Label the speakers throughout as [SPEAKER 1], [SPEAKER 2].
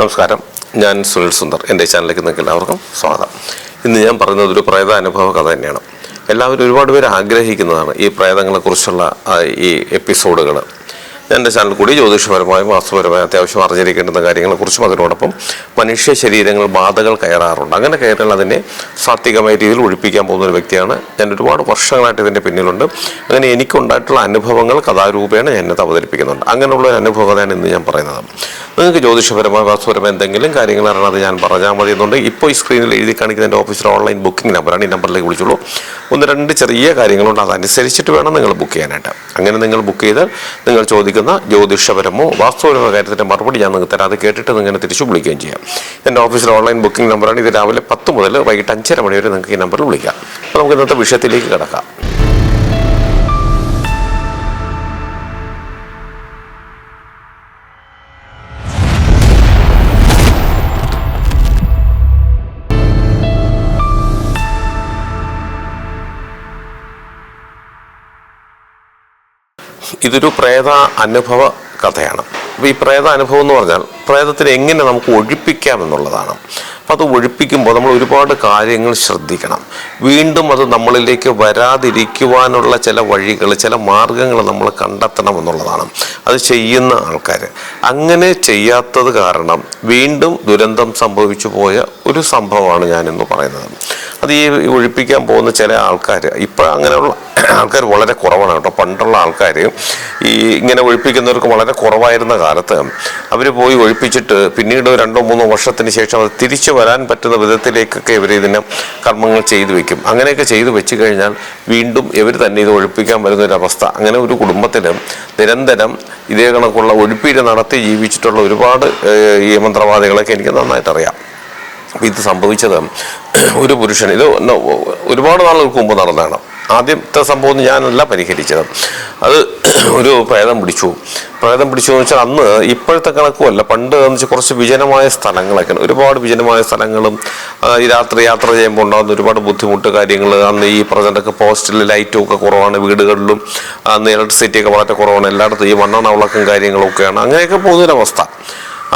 [SPEAKER 1] നമസ്കാരം. ഞാൻ സുനിൽ സുന്ദർ. എന്റെ ചാനലിലേക്ക് നിങ്ങൾക്ക് എല്ലാവർക്കും സ്വാഗതം. ഇന്ന് ഞാൻ പറയുന്നത് ഒരു പ്രേത അനുഭവ കഥ തന്നെയാണ്. എല്ലാവരും ഒരുപാട് പേര് ആഗ്രഹിക്കുന്നതാണ് ഈ പ്രേതങ്ങളെക്കുറിച്ചുള്ള ഈ എപ്പിസോഡുകൾ എന്റെ ചാനൽ കൂടി ജ്യോതിഷപരമായും വാസ്തുപരമായും അത്യാവശ്യം അറിഞ്ഞിരിക്കേണ്ടുന്ന കാര്യങ്ങളെക്കുറിച്ചും അതിനോടൊപ്പം മനുഷ്യ ശരീരങ്ങൾ ബാധകൾ കയറാറുണ്ട്. അങ്ങനെ കയറിയാൽ അതിനെ സാത്വികമായ രീതിയിൽ ഒഴിപ്പിക്കാൻ പോകുന്ന ഒരു വ്യക്തിയാണ്. ഞാൻ ഒരുപാട് വർഷങ്ങളായിട്ട് ഇതിന്റെ പിന്നിലുണ്ട്. അങ്ങനെ എനിക്കുണ്ടായിട്ടുള്ള അനുഭവങ്ങൾ കഥാരൂപേണ ഇന്നത്തെ അവതരിപ്പിക്കുന്നുണ്ട്. അങ്ങനെയുള്ള ഒരു അനുഭവമാണ് ഇന്ന് ഞാൻ പറയുന്നത്. നിങ്ങൾക്ക് ജ്യോതിഷപരമായ വാസ്തുപരമായ എന്തെങ്കിലും കാര്യങ്ങൾ അറിയണം അത് ഞാൻ പറഞ്ഞാൽ മതി എന്നുണ്ട്. ഇപ്പോൾ ഈ സ്ക്രീനിൽ എഴുതി കാണിക്കുന്ന എന്റെ ഓഫീസിലെ ഓൺലൈൻ ബുക്കിംഗ് നമ്പറാണ് ഈ നമ്പറിലേക്ക് വിളിച്ചുള്ളൂ ഒന്ന് രണ്ട് ചെറിയ കാര്യങ്ങളുണ്ട്. അതനുസരിച്ചിട്ട് വേണം നിങ്ങൾ ബുക്ക് ചെയ്യാനായിട്ട്. അങ്ങനെ നിങ്ങൾ ബുക്ക് ചെയ്താൽ നിങ്ങൾ ചോദിക്കുന്ന ജ്യോതിഷപരമോ വാസ്തുപരമോ കാര്യത്തിന്റെ മറുപടി ഞാൻ നിങ്ങൾക്ക് തരാം. അത് കേട്ടിട്ട് നിങ്ങൾ തിരിച്ചു വിളിക്കുകയും ചെയ്യാം. എന്റെ ഓഫീസിലെ ഓൺലൈൻ ബുക്കിംഗ് നമ്പറാണ്. ഇത് രാവിലെ പത്ത് മുതൽ വൈകിട്ട് അഞ്ചര മണി വരെ നിങ്ങൾക്ക് ഈ നമ്പറിൽ വിളിക്കാം. അപ്പോൾ നമുക്ക് ഇന്നത്തെ വിഷയത്തിലേക്ക് കിടക്കാം. ഇതൊരു പ്രേത അനുഭവ കഥയാണ്. അപ്പോൾ ഈ പ്രേത അനുഭവം എന്ന് പറഞ്ഞാൽ പ്രേതത്തിനെ എങ്ങനെ നമുക്ക് ഒഴിപ്പിക്കാം എന്നുള്ളതാണ്. അപ്പോൾ അത് ഒഴിപ്പിക്കുമ്പോൾ നമ്മൾ ഒരുപാട് കാര്യങ്ങൾ ശ്രദ്ധിക്കണം. വീണ്ടും അത് നമ്മളിലേക്ക് വരാതിരിക്കുവാനുള്ള ചില വഴികൾ ചില മാർഗങ്ങൾ നമ്മൾ കണ്ടെത്തണം എന്നുള്ളതാണ്. അത് ചെയ്യുന്ന ആൾക്കാർ അങ്ങനെ ചെയ്യാത്തത് കാരണം വീണ്ടും ദുരന്തം സംഭവിച്ചു പോയ ഒരു സംഭവമാണ് ഞാനിന്ന് പറയുന്നത്. അത് ഈ ഒഴിപ്പിക്കാൻ പോകുന്ന ചില ആൾക്കാർ ഇപ്പോൾ അങ്ങനെയുള്ള ആൾക്കാർ വളരെ കുറവാണ് കേട്ടോ. പണ്ടുള്ള ആൾക്കാർ ഈ ഇങ്ങനെ ഒഴിപ്പിക്കുന്നവർക്ക് വളരെ കുറവായിരുന്ന കാലത്ത് അവർ പോയി ഒഴിപ്പിച്ചിട്ട് പിന്നീട് രണ്ടോ മൂന്നോ വർഷത്തിന് ശേഷം അത് തിരിച്ചു വരാൻ പറ്റുന്ന വിധത്തിലേക്കൊക്കെ ഇവർ ഇതിനെ കർമ്മങ്ങൾ ചെയ്തു വെക്കും. അങ്ങനെയൊക്കെ ചെയ്തു വെച്ച് കഴിഞ്ഞാൽ വീണ്ടും ഇവർ തന്നെ ഇത് ഒഴിപ്പിക്കാൻ വരുന്ന ഒരു അവസ്ഥ അങ്ങനെ ഒരു കുടുംബത്തിൽ നിരന്തരം ഇതേ കണക്കുള്ള ഒഴിപ്പീര് നടത്തി ജീവിച്ചിട്ടുള്ള ഒരുപാട് ഈ മന്ത്രവാദികളൊക്കെ എനിക്ക് നന്നായിട്ട് അറിയാം. ഇത് സംഭവിച്ചത് ഒരു പുരുഷൻ ഇത് ഒരുപാട് നാളുകൾക്ക് മുമ്പ് നടന്നതാണ്. ആദ്യത്തെ സംഭവം ഞാനല്ല പരിഹരിച്ചത്. അത് ഒരു പ്രേതം പിടിച്ചു. പ്രേതം പിടിച്ചു എന്ന് വെച്ചാൽ അന്ന് ഇപ്പോഴത്തെ കണക്കുമല്ല. പണ്ട് എന്ന് വെച്ചാൽ കുറച്ച് വിജനമായ സ്ഥലങ്ങളൊക്കെ ഒരുപാട് വിജനമായ സ്ഥലങ്ങളും ഈ രാത്രി യാത്ര ചെയ്യുമ്പോൾ ഉണ്ടാകുന്ന ഒരുപാട് ബുദ്ധിമുട്ട് കാര്യങ്ങൾ. അന്ന് ഈ പ്രജന്റൊക്കെ പോസ്റ്റിൽ ലൈറ്റും ഒക്കെ കുറവാണ് വീടുകളിലും. അന്ന് ഇലക്ട്രിസിറ്റി ഒക്കെ വളരെ കുറവാണ്. എല്ലായിടത്തും ഈ മണ്ണെണ്ണ വിളക്കും കാര്യങ്ങളൊക്കെയാണ്. അങ്ങനെയൊക്കെ പോകുന്നൊരവസ്ഥ.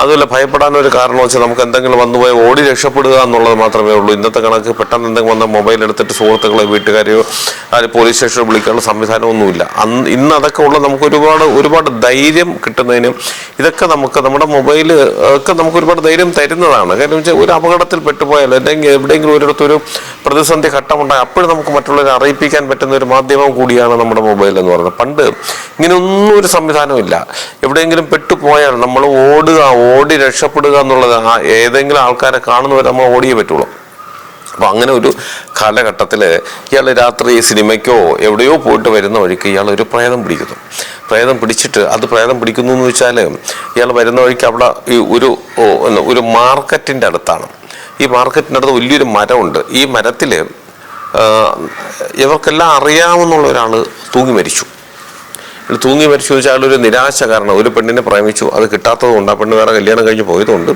[SPEAKER 1] അതുമല്ല ഭയപ്പെടാനൊരു കാരണം വെച്ചാൽ നമുക്ക് എന്തെങ്കിലും വന്നുപോയി ഓടി രക്ഷപ്പെടുക എന്നുള്ളത് മാത്രമേ ഉള്ളൂ. ഇന്നത്തെ കണക്ക് പെട്ടെന്ന് എന്തെങ്കിലും വന്ന മൊബൈൽ എടുത്തിട്ട് സുഹൃത്തുക്കളെ വീട്ടുകാരെയോ അല്ലെങ്കിൽ പോലീസ് സ്റ്റേഷനിൽ വിളിക്കാനുള്ള സംവിധാനമൊന്നുമില്ല. അന്ന് ഇന്ന് അതൊക്കെ ഉള്ള നമുക്ക് ഒരുപാട് ഒരുപാട് ധൈര്യം കിട്ടുന്നതിനും ഇതൊക്കെ നമുക്ക് നമ്മുടെ മൊബൈൽ ഒക്കെ നമുക്ക് ഒരുപാട് ധൈര്യം തരുന്നതാണ്. കാരണം വെച്ചാൽ ഒരു അപകടത്തിൽ പെട്ടുപോയാലോ അല്ലെങ്കിൽ എവിടെയെങ്കിലും ഒരിടത്തൊരു പ്രതിസന്ധി ഘട്ടമുണ്ടായി അപ്പോഴും നമുക്ക് മറ്റുള്ളവരെ അറിയിപ്പിക്കാൻ പറ്റുന്ന ഒരു മാധ്യമം കൂടിയാണ് നമ്മുടെ മൊബൈൽ എന്ന് പറയുന്നത്. പണ്ട് ഇങ്ങനെ ഒന്നും ഒരു സംവിധാനമില്ല എവിടെയെങ്കിലും പെട്ടുപോയാൽ നമ്മൾ ഓടുക ഓടി രക്ഷപ്പെടുക എന്നുള്ളത് ആ ഏതെങ്കിലും ആൾക്കാരെ കാണുന്നവരെ നമ്മൾ ഓടിയേ പറ്റുള്ളൂ. അപ്പോൾ അങ്ങനെ ഒരു കാലഘട്ടത്തിൽ ഇയാൾ രാത്രി സിനിമയ്ക്കോ എവിടെയോ പോയിട്ട് വരുന്ന വഴിക്ക് ഇയാൾ ഒരു പ്രേതം പിടിക്കുന്നു. പ്രേതം പിടിച്ചിട്ട് അത് പ്രേതം പിടിക്കുന്നു എന്ന് വെച്ചാൽ ഇയാൾ വരുന്ന വഴിക്ക് അവിടെ ഈ ഒരു ഒരു മാർക്കറ്റിന്റെ അടുത്താണ്. ഈ മാർക്കറ്റിന്റെ അടുത്ത് വലിയൊരു മരമുണ്ട്. ഈ മരത്തിൽ ഇവർക്കെല്ലാം അറിയാമെന്നുള്ള ഒരാൾ തൂങ്ങി മരിച്ചു. തൂങ്ങി പരിശോധിച്ചാൽ ഒരു നിരാശ കാരണം ഒരു പെണ്ണിനെ പ്രേമിച്ചു അത് കിട്ടാത്തത് കൊണ്ട് ആ പെണ്ണ് വേറെ കല്യാണം കഴിഞ്ഞ് പോയതുകൊണ്ട്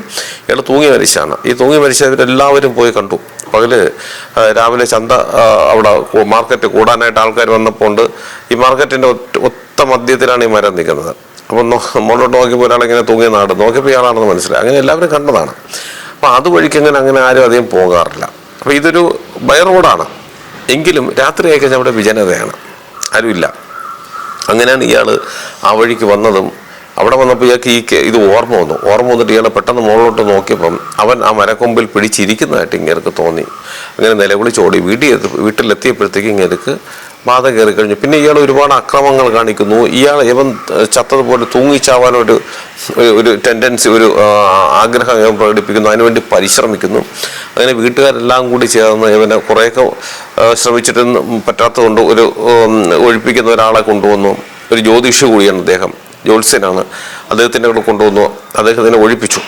[SPEAKER 1] ഇയാൾ തൂങ്ങി മരിച്ചാണ്. ഈ തൂങ്ങി മരിച്ചവരെല്ലാവരും പോയി കണ്ടു. പകൽ രാവിലെ ചന്ത അവിടെ മാർക്കറ്റ് കൂടാനായിട്ട് ആൾക്കാർ വന്നപ്പോൾ ഉണ്ട് ഈ മാർക്കറ്റിന്റെ ഒത്ത മധ്യത്തിലാണ് ഈ മരം നിൽക്കുന്നത്. അപ്പം മുകളിലോട്ട് നോക്കിയപ്പോൾ ഒരാളിങ്ങനെ തൂങ്ങിയ നാട് നോക്കിയപ്പോൾ ഇയാളാണെന്ന് മനസ്സിലായി. അങ്ങനെ എല്ലാവരും കണ്ടതാണ്. അപ്പം അതുവഴിക്ക് അങ്ങനെ അങ്ങനെ ആരും അധികം പോകാറില്ല. അപ്പോൾ ഇതൊരു ബൈ റോഡാണ്. എങ്കിലും രാത്രിയൊക്കെ നമ്മുടെ വിജനതയാണ്. ആരുമില്ല. അങ്ങനെയാണ് ഇയാൾ ആ വഴിക്ക് വന്നതും അവിടെ വന്നപ്പോൾ ഇയാൾക്ക് ഈ ഇത് ഓർമ്മ വന്നു. ഓർമ്മ വന്നിട്ട് ഇയാൾ പെട്ടെന്ന് മുകളിലോട്ട് നോക്കിയപ്പം അവൻ ആ മരക്കൊമ്പിൽ പിടിച്ചിരിക്കുന്നതായിട്ട് ഇങ്ങേർക്ക് തോന്നി. അങ്ങനെ നിലവിളിച്ചോടി വീട്ടിൽ വീട്ടിലെത്തിയപ്പോഴത്തേക്ക് ഇങ്ങേർക്ക് ബാധ കയറി കഴിഞ്ഞു. പിന്നെ ഇയാൾ ഒരുപാട് അക്രമങ്ങൾ കാണിക്കുന്നു. ഇയാൾ ഇവൻ ചത്തതുപോലെ തൂങ്ങിച്ചാവാനൊരു ഒരു- ടെൻഡൻസി ഒരു ആഗ്രഹം ഇവൻ പ്രകടിപ്പിക്കുന്നു. അതിനുവേണ്ടി പരിശ്രമിക്കുന്നു. അങ്ങനെ വീട്ടുകാരെല്ലാം കൂടി ചേർന്ന് ഇവനെ കുറേയൊക്കെ ശ്രമിച്ചിട്ടൊന്നും പറ്റാത്തതുകൊണ്ട് ഒരു ഒഴിപ്പിക്കുന്ന ഒരാളെ കൊണ്ടുവന്നു. ഒരു ജ്യോതിഷ കൂടിയാണ് അദ്ദേഹം. ജ്യോത്സ്യനാണ്. അദ്ദേഹത്തിന്റെ കൂടെ കൊണ്ടുവന്നു. അദ്ദേഹത്തിനെ ഒഴിപ്പിച്ചു.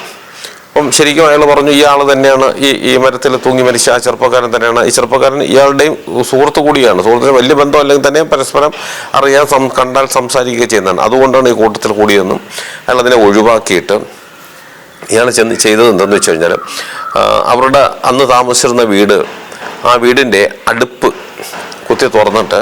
[SPEAKER 1] ശരിക്കും അയാൾ പറഞ്ഞു ഇയാൾ തന്നെയാണ് ഈ ഈ മരത്തിൽ തൂങ്ങി മരിച്ച ആ ചെറുപ്പക്കാരൻ തന്നെയാണ്. ഈ ചെറുപ്പക്കാരൻ ഇയാളുടെയും സുഹൃത്ത് കൂടിയാണ്. സുഹൃത്തിന് വലിയ ബന്ധം അല്ലെങ്കിൽ തന്നെ പരസ്പരം അറിയാൻ സം കണ്ടാൽ സംസാരിക്കുക ചെയ്യുന്നതാണ്. അതുകൊണ്ടാണ് ഈ കൂട്ടത്തിൽ കൂടിയെന്നും അയാൾ അതിനെ ഒഴിവാക്കിയിട്ട് ഇയാൾ ചെന്ന് ചെയ്തത് എന്തെന്ന് വെച്ച് കഴിഞ്ഞാൽ അവരുടെ അന്ന് താമസിച്ചിരുന്ന വീട് ആ വീടിന്റെ അടുപ്പ് കുത്തി തുറന്നിട്ട്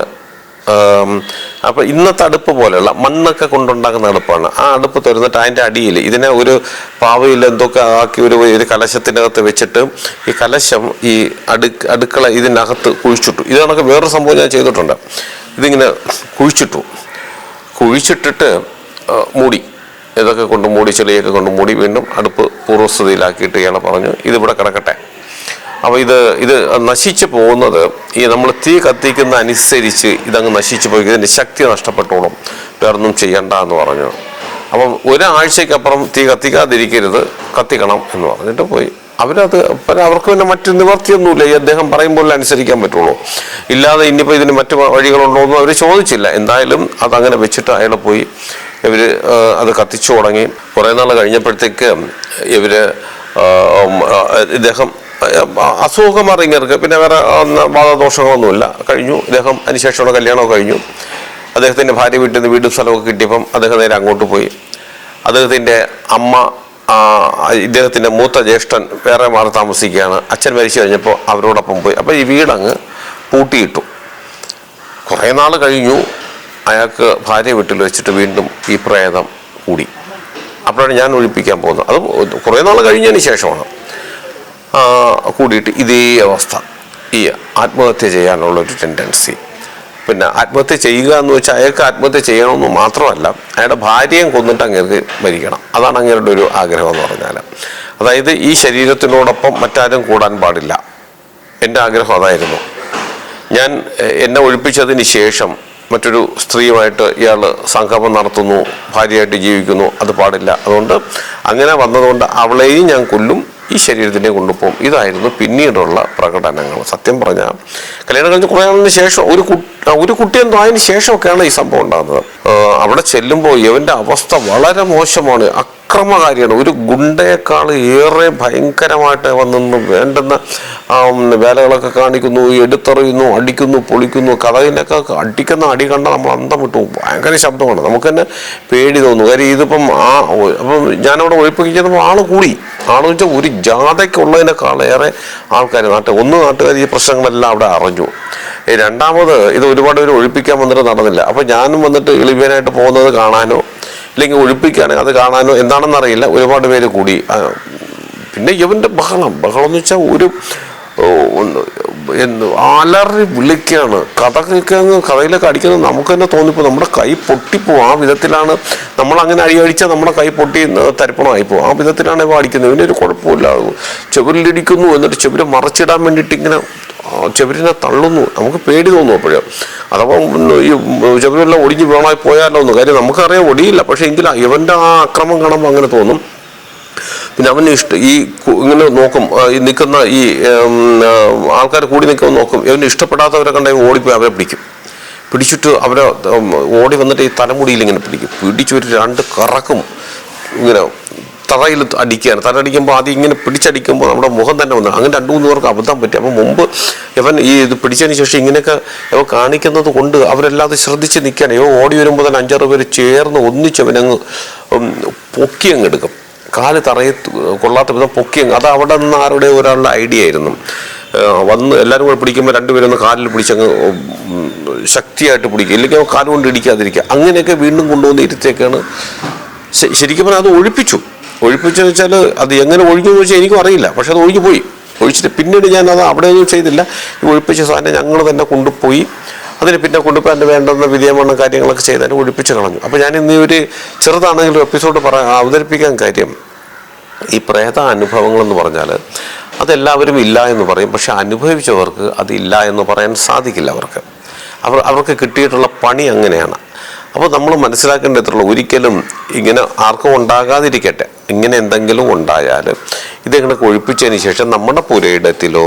[SPEAKER 1] അപ്പോൾ ഇന്നത്തെ അടുപ്പ് പോലെയുള്ള മണ്ണൊക്കെ കൊണ്ടുണ്ടാക്കുന്ന അടുപ്പാണ് ആ അടുപ്പ് തുറന്നിട്ട് അതിന്റെ അടിയിൽ ഇതിനെ ഒരു പാവയിൽ എന്തൊക്കെ ആക്കി ഒരു ഒരു കലശത്തിനകത്ത് വെച്ചിട്ട് ഈ കലശം ഈ അടു അടുക്കള ഇതിനകത്ത് കുഴിച്ചിട്ടു. ഇത് കണക്ക് വേറൊരു സംഭവം ഞാൻ ചെയ്തിട്ടുണ്ട്. ഇതിങ്ങനെ കുഴിച്ചിട്ടു. കുഴിച്ചിട്ടിട്ട് മൂടി. ഇതൊക്കെ കൊണ്ട് മൂടി ചെളിയൊക്കെ കൊണ്ട് മൂടി വീണ്ടും അടുപ്പ് പൂർവസ്ഥിതിയിലാക്കിയിട്ട് ഇയാളെ പറഞ്ഞു ഇതിവിടെ കിടക്കട്ടെ. അപ്പോൾ ഇത് ഇത് നശിച്ചു പോകുന്നത് ഈ നമ്മൾ തീ കത്തിക്കുന്ന അനുസരിച്ച് ഇതങ്ങ് നശിച്ചു പോയി ഇതിന്റെ ശക്തി നഷ്ടപ്പെട്ടോളും. വേറൊന്നും ചെയ്യണ്ട എന്ന് പറഞ്ഞു. അപ്പം ഒരാഴ്ചക്കപ്പുറം തീ കത്തിക്കാതിരിക്കരുത് കത്തിക്കണം എന്ന് പറഞ്ഞിട്ട് പോയി. അവരത് അവർക്ക് പിന്നെ മറ്റു നിവർത്തിയൊന്നുമില്ല. ഈ അദ്ദേഹം പറയുമ്പോൾ അനുസരിക്കാൻ പറ്റുള്ളൂ. ഇല്ലാതെ ഇനിയിപ്പോൾ ഇതിന് മറ്റു വഴികളുണ്ടോ എന്നും അവർ ചോദിച്ചില്ല. എന്തായാലും അതങ്ങനെ വെച്ചിട്ട് അയാൾ പോയി. ഇവർ അത് കത്തിച്ചു തുടങ്ങി. കുറേ നാൾ കഴിഞ്ഞപ്പോഴത്തേക്ക് ഇവർ ഇദ്ദേഹം അസുഖമൊക്കെ മാറി പിന്നെ വേറെ വാദദോഷങ്ങളൊന്നുമില്ല. കഴിഞ്ഞു. അദ്ദേഹം അതിനുശേഷമുള്ള കല്യാണമൊക്കെ കഴിഞ്ഞു. അദ്ദേഹത്തിന്റെ ഭാര്യ വീട്ടിൽ നിന്ന് വീടും സ്ഥലമൊക്കെ കിട്ടിയപ്പം അദ്ദേഹം നേരെ അങ്ങോട്ട് പോയി. അദ്ദേഹത്തിന്റെ അമ്മ ഇദ്ദേഹത്തിന്റെ മൂത്ത ജ്യേഷ്ഠൻ വേറെ മാറി താമസിക്കുകയാണ്. അച്ഛൻ മരിച്ചു കഴിഞ്ഞപ്പോൾ അവരോടൊപ്പം പോയി. അപ്പോൾ ഈ വീടങ്ങ് പൂട്ടിയിട്ടു. കുറേ നാൾ കഴിഞ്ഞു. അയാൾക്ക് ഭാര്യ വീട്ടിൽ വെച്ചിട്ട് വീണ്ടും ഈ പ്രേതം കൂടി. അപ്പോഴാണ് ഞാൻ ഒഴിപ്പിക്കാൻ പോകുന്നത്. അത് കുറേ നാൾ കഴിഞ്ഞതിന് ശേഷമാണ്. കൂടിയിട്ട് ഇതേ അവസ്ഥ. ഈ ആത്മഹത്യ ചെയ്യാനുള്ള ഒരു ടെൻഡൻസി പിന്നെ ആത്മഹത്യ ചെയ്യുക എന്ന് വെച്ചാൽ അയാൾക്ക് ആത്മഹത്യ ചെയ്യണമെന്ന് മാത്രമല്ല അയാളുടെ ഭാര്യയും കൊന്നിട്ട് അങ്ങേർക്ക് മരിക്കണം. അതാണ് അങ്ങേരുടെ ഒരു ആഗ്രഹം എന്ന് പറഞ്ഞാൽ അതായത് ഈ ശരീരത്തിനോടൊപ്പം മറ്റാരും കൂടാൻ പാടില്ല. എന്റെ ആഗ്രഹം അതായിരുന്നു. ഞാൻ എന്നെ ഒഴിപ്പിച്ചതിന് ശേഷം മറ്റൊരു സ്ത്രീയുമായിട്ട് ഇയാൾ സംഗമം നടത്തുന്നു ഭാര്യയായിട്ട് ജീവിക്കുന്നു അത് പാടില്ല. അതുകൊണ്ട് അങ്ങനെ വന്നതുകൊണ്ട് അവളെയും ഞാൻ കൊല്ലും. ഈ ശരീരത്തിനെ കൊണ്ടുപോകും. ഇതായിരുന്നു പിന്നീടുള്ള പ്രകടനങ്ങൾ. സത്യം പറഞ്ഞാൽ കല്യാണം കഴിഞ്ഞ് കുറേ നാളിന് ശേഷം ഒരു ഒരു കുട്ടി എന്തോ അതിന് ശേഷമൊക്കെയാണ് ഈ സംഭവം ഉണ്ടാകുന്നത്. അവിടെ ചെല്ലുമ്പോൾ ഇവന്റെ അവസ്ഥ വളരെ മോശമാണ്. അക്രമകാരിയാണ്. ഒരു ഗുണ്ടയേക്കാൾ ഏറെ ഭയങ്കരമായിട്ട് വന്നു വേണ്ടുന്ന ആ, വേലകളൊക്കെ കാണിക്കുന്നു എടുത്തെറിയുന്നു അടിക്കുന്നു പൊളിക്കുന്നു കഥകിനൊക്കെ അടിക്കുന്ന അടി കണ്ട നമ്മൾ അന്തം വിട്ടു. ഭയങ്കര ശബ്ദമാണ്. നമുക്ക് തന്നെ പേടി തോന്നുന്നു കാര്യം ഇതിപ്പം ആ അപ്പം ഞാനവിടെ ഒഴിപ്പിക്കുന്നപ്പോൾ ആൾ കൂടി. ആളെന്ന് വെച്ചാൽ ഒരു ജാഥയ്ക്കുള്ളതിനേക്കാൾ ഏറെ ആൾക്കാർ നാട്ടിൽ ഒന്ന് നാട്ടുകാർ ഈ പ്രശ്നങ്ങളെല്ലാം അവിടെ അറിഞ്ഞു. രണ്ടാമത് ഇത് ഒരുപാട് പേര് ഒഴിപ്പിക്കാൻ വന്നിട്ട് നടന്നില്ല. അപ്പൊ ഞാനും വന്നിട്ട് ഇളിവ്യനായിട്ട് പോകുന്നത് കാണാനോ അല്ലെങ്കിൽ ഒഴിപ്പിക്കാനോ അത് കാണാനോ എന്താണെന്ന് അറിയില്ല. ഒരുപാട് പേര് കൂടി. പിന്നെ ഇവന്റെ ബഹളം. ബഹളം എന്ന് വെച്ചാൽ ഒരു ഓ, എന്ത് അലറി വിളിക്കുകയാണ്. കഥകൊക്കെ അങ്ങ് കഥയിലൊക്കെ അടിക്കുന്നത് നമുക്ക് തന്നെ തോന്നിപ്പോ നമ്മുടെ കൈ പൊട്ടിപ്പോവും. ആ വിധത്തിലാണ് നമ്മൾ അങ്ങനെ അടി നമ്മുടെ കൈ പൊട്ടി തരിപ്പണമായിപ്പോ ആ വിധത്തിലാണ് ഇവ അടിക്കുന്നത്. ഇവനൊരു കുഴപ്പമില്ല. ചെവിലിടിക്കുന്നു എന്നിട്ട് ചെവിര് മറച്ചിടാൻ വേണ്ടിയിട്ട് ഇങ്ങനെ ചെവിരിനെ തള്ളുന്നു. നമുക്ക് പേടി തോന്നും അപ്പോഴും. അഥവാ ഈ ചെവിരെല്ലാം ഒടിഞ്ഞ് വീണായി പോയാലോ എന്ന്. കാര്യം നമുക്കറിയാം ഒടിയില്ല. പക്ഷേ എങ്കിലും ഇവന്റെ ആ അക്രമം കാണുമ്പോൾ അങ്ങനെ തോന്നും. പിന്നെ അവന് ഇഷ്ടം ഈ ഇങ്ങനെ നോക്കും. ഈ നിൽക്കുന്ന ഈ ആൾക്കാർ കൂടി നിൽക്കുമ്പോൾ നോക്കും. ഇവന് ഇഷ്ടപ്പെടാത്തവരെ കണ്ട ഓടിപ്പോയി അവരെ പിടിക്കും. പിടിച്ചിട്ട് അവരെ ഓടി വന്നിട്ട് ഈ തലമുടിയിൽ ഇങ്ങനെ പിടിക്കും. പിടിച്ചു ഒരു രണ്ട് കറക്കും ഇങ്ങനെ തറയിൽ അടിക്കുകയാണ്. തറ അടിക്കുമ്പോൾ ആദ്യം ഇങ്ങനെ പിടിച്ചടിക്കുമ്പോൾ നമ്മുടെ മുഖം തന്നെ വന്നു. അങ്ങനെ രണ്ട് മൂന്ന് പേർക്ക് അബദ്ധം പറ്റി. അപ്പം മുമ്പ് ഇവൻ ഈ ഇത് പിടിച്ചതിന് ശേഷം ഇങ്ങനെയൊക്കെ ഇവ കാണിക്കുന്നത് കൊണ്ട് അവരെല്ലാതെ ശ്രദ്ധിച്ച് നിൽക്കുകയാണ്. ഇവ ഓടി വരുമ്പോൾ തന്നെ അഞ്ചാറ് പേര് ചേർന്ന് ഒന്നിച്ച് അവനങ്ങ് പൊക്കി അങ്ങ് എടുക്കും. കാൽ തറയെ കൊള്ളാത്ത വിധം പൊക്കി അങ്ങ്. അത് അവിടെ നിന്ന് ആരുടെ ഒരാളുടെ ഐഡിയ ആയിരുന്നു. വന്ന് എല്ലാവരും കൂടെ പിടിക്കുമ്പോൾ രണ്ടുപേരും ഒന്ന് കാലിൽ പിടിച്ചങ്ങ് ശക്തിയായിട്ട് പിടിക്കുക ഇല്ലെങ്കിൽ കാലുകൊണ്ട് ഇടിക്കാതിരിക്കുക. അങ്ങനെയൊക്കെ വീണ്ടും കൊണ്ടുവന്ന് ഇരുത്തേക്കാണ് ശരിക്കും പറഞ്ഞാൽ അത് ഒഴിപ്പിച്ചു. ഒഴിപ്പിച്ചെന്ന് വെച്ചാൽ അത് എങ്ങനെ ഒഴിഞ്ഞു എന്ന് വെച്ചാൽ എനിക്കും അറിയില്ല. പക്ഷെ അത് ഒഴിഞ്ഞു പോയി. ഒഴിച്ചിട്ട് പിന്നീട് ഞാൻ അത് അവിടെ ഒന്നും ചെയ്തില്ല ഒഴിപ്പിച്ച സാധനം ഞങ്ങൾ തന്നെ കൊണ്ടുപോയി. അതിന് പിന്നെ കൊണ്ടുപോയി അതിന് വേണ്ടുന്ന വിധേയമാണ് കാര്യങ്ങളൊക്കെ ചെയ്ത് അതിനെ ഒഴിപ്പിച്ച് കളഞ്ഞു. അപ്പോൾ ഞാൻ ഇന്ന് ഒരു ചെറുതാണെങ്കിലും എപ്പിസോഡ് പറ അവതരിപ്പിക്കാൻ കാര്യം ഈ പ്രേത അനുഭവങ്ങളെന്ന് പറഞ്ഞാൽ അതെല്ലാവരും ഇല്ല എന്ന് പറയും. പക്ഷെ അനുഭവിച്ചവർക്ക് അതില്ല എന്ന് പറയാൻ സാധിക്കില്ല അവർക്ക്. അവർ അവർക്ക് കിട്ടിയിട്ടുള്ള പണി അങ്ങനെയാണ്. അപ്പോൾ നമ്മൾ മനസ്സിലാക്കേണ്ടതുള്ള ഒരിക്കലും ഇങ്ങനെ ആർക്കും ഉണ്ടാകാതിരിക്കട്ടെ. ഇങ്ങനെ എന്തെങ്കിലും ഉണ്ടായാൽ ഇതിങ്ങനെ കുഴിപ്പിച്ചതിന് ശേഷം നമ്മുടെ പുരയിടത്തിലോ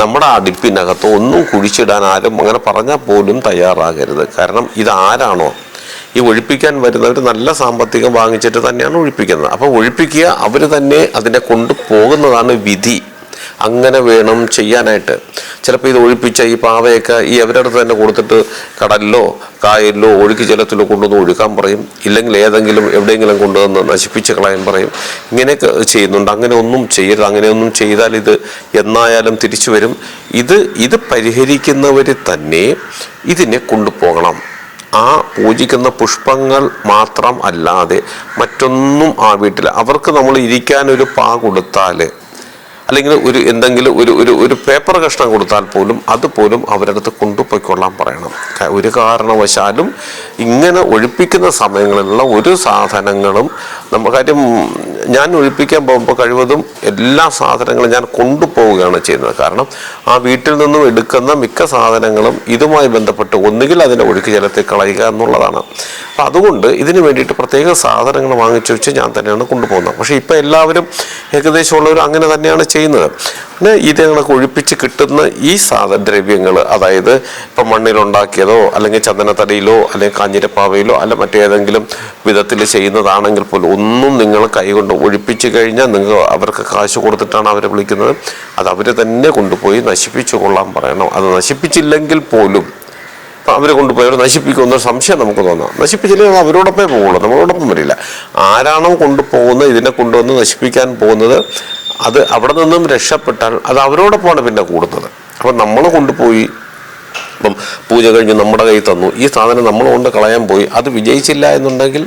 [SPEAKER 1] നമ്മുടെ അടുപ്പിനകത്തോ ഒന്നും കുഴിച്ചിടാൻ ആരും അങ്ങനെ പറഞ്ഞാൽ പോലും തയ്യാറാകരുത്. കാരണം ഇതാരാണോ ഈ ഒഴിപ്പിക്കാൻ വരുന്നവർ നല്ല സാമ്പത്തികം വാങ്ങിച്ചിട്ട് തന്നെയാണ് ഒഴിപ്പിക്കുന്നത്. അപ്പോൾ ഒഴിപ്പിക്കുക അവർ തന്നെ അതിനെ കൊണ്ടുപോകുന്നതാണ് വിധി. അങ്ങനെ വേണം ചെയ്യാനായിട്ട്. ചിലപ്പോൾ ഇത് ഒഴിപ്പിച്ച ഈ പാവയൊക്കെ ഈ അവരുടെ തന്നെ കൊടുത്തിട്ട് കടലിലോ കായലിലോ ഒഴുക്കി ജലത്തിലോ കൊണ്ടുവന്ന് ഒഴുക്കാൻ പറയും. ഇല്ലെങ്കിൽ ഏതെങ്കിലും എവിടെയെങ്കിലും കൊണ്ടുവന്ന് നശിപ്പിച്ച് കളയാൻ പറയും. ഇങ്ങനെയൊക്കെ ചെയ്യുന്നുണ്ട്. അങ്ങനെ ഒന്നും ചെയ്യരുത്. അങ്ങനെയൊന്നും ചെയ്താൽ ഇത് എന്നായാലും തിരിച്ചു വരും. ഇത് ഇത് പരിഹരിക്കുന്നവർ തന്നെ ഇതിനെ കൊണ്ടുപോകണം. ആ പൂജിക്കുന്ന പുഷ്പങ്ങൾ മാത്രം അല്ലാതെ മറ്റൊന്നും ആ വീട്ടിൽ അവർക്ക് നമ്മൾ ഇരിക്കാനൊരു പാ കൊടുത്താൽ അല്ലെങ്കിൽ ഒരു എന്തെങ്കിലും ഒരു ഒരു ഒരു പേപ്പർ കഷ്ണം കൊടുത്താൽ പോലും അതുപോലും അവരടുത്ത് കൊണ്ടുപോയിക്കൊള്ളാൻ പറയണം. ഒരു കാരണവശാലും ഇങ്ങനെ ഒഴിപ്പിക്കുന്ന സമയങ്ങളിലുള്ള ഒരു സാധനങ്ങളും നമ്മൾ കാര്യം ഞാൻ ഒഴിപ്പിക്കാൻ പോകുമ്പോൾ കഴിവതും എല്ലാ സാധനങ്ങളും ഞാൻ കൊണ്ടുപോവുകയാണ് ചെയ്യുന്നത്. കാരണം ആ വീട്ടിൽ നിന്നും എടുക്കുന്ന മിക്ക സാധനങ്ങളും ഇതുമായി ബന്ധപ്പെട്ട് ഒന്നുകിൽ അതിനെ ഒഴുക്ക് ജലത്തിൽ കളയുക എന്നുള്ളതാണ്. അപ്പം അതുകൊണ്ട് ഇതിന് വേണ്ടിയിട്ട് പ്രത്യേക സാധനങ്ങൾ വാങ്ങിച്ചു വെച്ച് ഞാൻ തന്നെയാണ് കൊണ്ടുപോകുന്നത്. പക്ഷേ ഇപ്പം എല്ലാവരും ഏകദേശം ഉള്ളവർ അങ്ങനെ തന്നെയാണ് ചെയ്യുന്നത്. പിന്നെ ഇതിനൊക്കെ ഒഴിപ്പിച്ച് കിട്ടുന്ന ഈ സാധ ദ്രവ്യങ്ങൾ അതായത് ഇപ്പം മണ്ണിലുണ്ടാക്കിയതോ അല്ലെങ്കിൽ ചന്ദനത്തടിയിലോ അല്ലെങ്കിൽ കാഞ്ഞിരപ്പാവയിലോ അല്ല മറ്റേതെങ്കിലും വിധത്തിൽ ചെയ്യുന്നതാണെങ്കിൽ പോലും ഒന്നും നിങ്ങൾ കൈകൊണ്ട് ഒഴിപ്പിച്ച് കഴിഞ്ഞാൽ നിങ്ങൾ അവർക്ക് കാശ് കൊടുത്തിട്ടാണ് അവരെ വിളിക്കുന്നത്. അത് അവർ തന്നെ കൊണ്ടുപോയി നശിപ്പിച്ചു കൊള്ളാൻ പറയണം. അത് നശിപ്പിച്ചില്ലെങ്കിൽ പോലും അവർ കൊണ്ടുപോയി അവർ നശിപ്പിക്കുമെന്നൊരു സംശയം നമുക്ക് തോന്നാം. നശിപ്പിച്ചില്ലെങ്കിൽ അവരോടൊപ്പമേ പോകുള്ളൂ നമ്മളോടൊപ്പം വരില്ല. ആരാണോ കൊണ്ടുപോകുന്നത് ഇതിനെ കൊണ്ടുവന്ന് നശിപ്പിക്കാൻ പോകുന്നത് അത് അവിടെ നിന്നും രക്ഷപ്പെട്ടാൽ അത് അവരോടൊപ്പമാണ് പിന്നെ കൂടുന്നത്. അപ്പം നമ്മൾ കൊണ്ടുപോയി ഇപ്പം പൂജ കഴിഞ്ഞ് നമ്മുടെ കയ്യിൽ തന്നു. ഈ സാധനം നമ്മൾ കൊണ്ട് കളയാൻ പോയി. അത് വിജയിച്ചില്ല എന്നുണ്ടെങ്കിൽ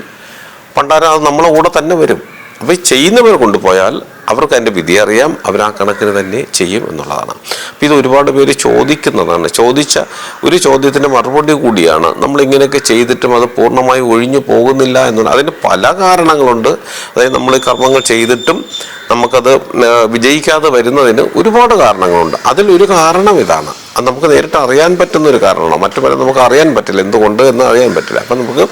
[SPEAKER 1] പണ്ടാരം അത് നമ്മളെ കൂടെ തന്നെ വരും. അപ്പോൾ ഈ ചെയ്യുന്നവർ കൊണ്ടുപോയാൽ അവർക്ക് അതിന്റെ വിധി അറിയാം അവർ ആ കണക്കിന് തന്നെ ചെയ്യും എന്നുള്ളതാണ്. അപ്പോൾ ഇത് ഒരുപാട് പേര് ചോദിക്കുന്നതാണ്. ചോദിച്ച ഒരു ചോദ്യത്തിന്റെ മറുപടി കൂടിയാണ് നമ്മൾ ഇങ്ങനെയൊക്കെ ചെയ്തിട്ടും അത് പൂർണമായി ഒഴിഞ്ഞു പോകുന്നില്ല എന്നുള്ള അതിന് പല കാരണങ്ങളുണ്ട്. അതായത് നമ്മൾ കർമ്മങ്ങൾ ചെയ്തിട്ടും നമുക്കത് വിജയിക്കാതെ വരുന്നതിന് ഒരുപാട് കാരണങ്ങളുണ്ട്. അതിലൊരു കാരണം ഇതാണ്. അത് നമുക്ക് നേരിട്ട് അറിയാൻ പറ്റുന്ന ഒരു കാരണമാണ്. മറ്റു പല നമുക്ക് അറിയാൻ പറ്റില്ല. എന്തുകൊണ്ട് എന്ന് അറിയാൻ പറ്റില്ല. അപ്പം നമുക്ക്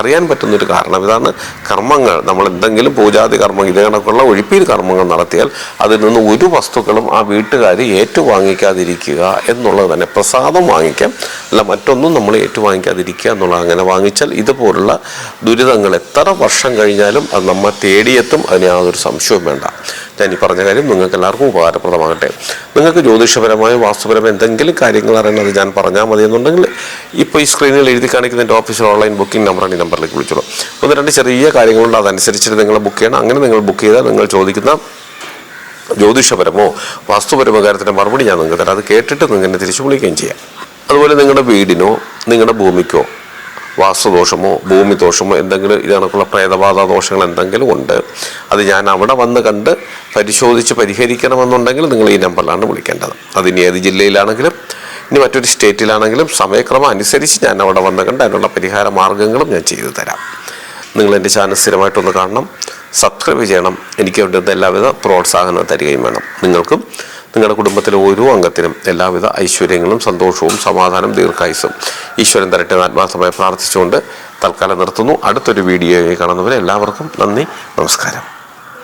[SPEAKER 1] അറിയാൻ പറ്റുന്ന ഒരു കാരണം ഇതാണ് കർമ്മങ്ങൾ. നമ്മൾ എന്തെങ്കിലും പൂജാതി കർമ്മം ഇത് കണക്കുള്ള ഒഴിപ്പീൽ കർമ്മങ്ങൾ നടത്തിയാൽ അതിൽ നിന്ന് ഒരു വസ്തുക്കളും ആ വീട്ടുകാർ ഏറ്റുവാങ്ങിക്കാതിരിക്കുക എന്നുള്ളത് തന്നെ. പ്രസാദം വാങ്ങിക്കാം. അല്ല മറ്റൊന്നും നമ്മൾ ഏറ്റുവാങ്ങിക്കാതിരിക്കുക എന്നുള്ള അങ്ങനെ വാങ്ങിച്ചാൽ ഇതുപോലുള്ള ദുരിതങ്ങൾ എത്ര വർഷം കഴിഞ്ഞാലും അത് നമ്മൾ തേടിയെത്തും. അതിന് യാതൊരു സംശയവും വേണ്ട. ഞാൻ ഈ പറഞ്ഞ കാര്യം നിങ്ങൾക്ക് എല്ലാവർക്കും ഉപകാരപ്രദമാകട്ടെ. നിങ്ങൾക്ക് ജ്യോതിഷപരമായ വാസ്തുപരമായ എന്തെങ്കിലും കാര്യങ്ങൾ അറിയണത് ഞാൻ പറഞ്ഞാൽ മതി എന്നുണ്ടെങ്കിൽ ഇപ്പോൾ ഈ സ്ക്രീനിൽ എഴുതി കാണിക്കുന്ന എന്റെ ഓഫീസിൽ ഓൺലൈൻ ബുക്കിംഗ് നമ്പറാണ് ഈ നമ്പറിലേക്ക് വിളിച്ചോളൂ. ഒന്ന് രണ്ട് ചെറിയ കാര്യങ്ങളുണ്ട്. അതനുസരിച്ചിട്ട് നിങ്ങൾ ബുക്ക് ചെയ്യണം. അങ്ങനെ നിങ്ങൾ ബുക്ക് ചെയ്താൽ നിങ്ങൾ ചോദിക്കുന്ന ജ്യോതിഷപരമോ വാസ്തുപരമോ കാര്യത്തിന്റെ മറുപടി ഞാൻ നിങ്ങൾക്ക് തരാം. അത് കേട്ടിട്ട് നിങ്ങൾ തിരിച്ചു വിളിക്കുകയും ചെയ്യാം. അതുപോലെ നിങ്ങളുടെ വീടിനോ നിങ്ങളുടെ ഭൂമിക്കോ വാസ്തുദോഷമോ ഭൂമി ദോഷമോ എന്തെങ്കിലും ഇതണക്കുള്ള പ്രേതബാധ ദോഷങ്ങൾ എന്തെങ്കിലും ഉണ്ട് അത് ഞാൻ അവിടെ വന്ന് കണ്ട് പരിശോധിച്ച് പരിഹരിക്കണമെന്നുണ്ടെങ്കിൽ നിങ്ങൾ ഈ നമ്പറിലാണ് വിളിക്കേണ്ടത്. അതിനി ഏത് ജില്ലയിലാണെങ്കിലും ഇനി മറ്റൊരു സ്റ്റേറ്റിലാണെങ്കിലും സമയക്രമം അനുസരിച്ച് ഞാൻ അവിടെ വന്ന് കണ്ട് അതിനുള്ള പരിഹാര മാർഗങ്ങളും ഞാൻ ചെയ്തു തരാം. നിങ്ങൾ എന്റെ ചാനൽ സ്ഥിരമായിട്ടൊന്ന് കാണണം സബ്സ്ക്രൈബ് ചെയ്യണം. എനിക്ക് വേണ്ടുന്ന എല്ലാവിധ പ്രോത്സാഹനം തരികയും വേണം. നിങ്ങൾക്കും നിങ്ങളുടെ കുടുംബത്തിലെ ഓരോ അംഗത്തിനും എല്ലാവിധ ഐശ്വര്യങ്ങളും സന്തോഷവും സമാധാനം ദീർഘായുസും ഈശ്വരൻ തരട്ടെ ആത്മാർത്ഥമായി പ്രാർത്ഥിച്ചുകൊണ്ട് തൽക്കാലം നിർത്തുന്നു. അടുത്തൊരു വീഡിയോയിൽ കാണുന്നവരെ എല്ലാവർക്കും നന്ദി നമസ്കാരം.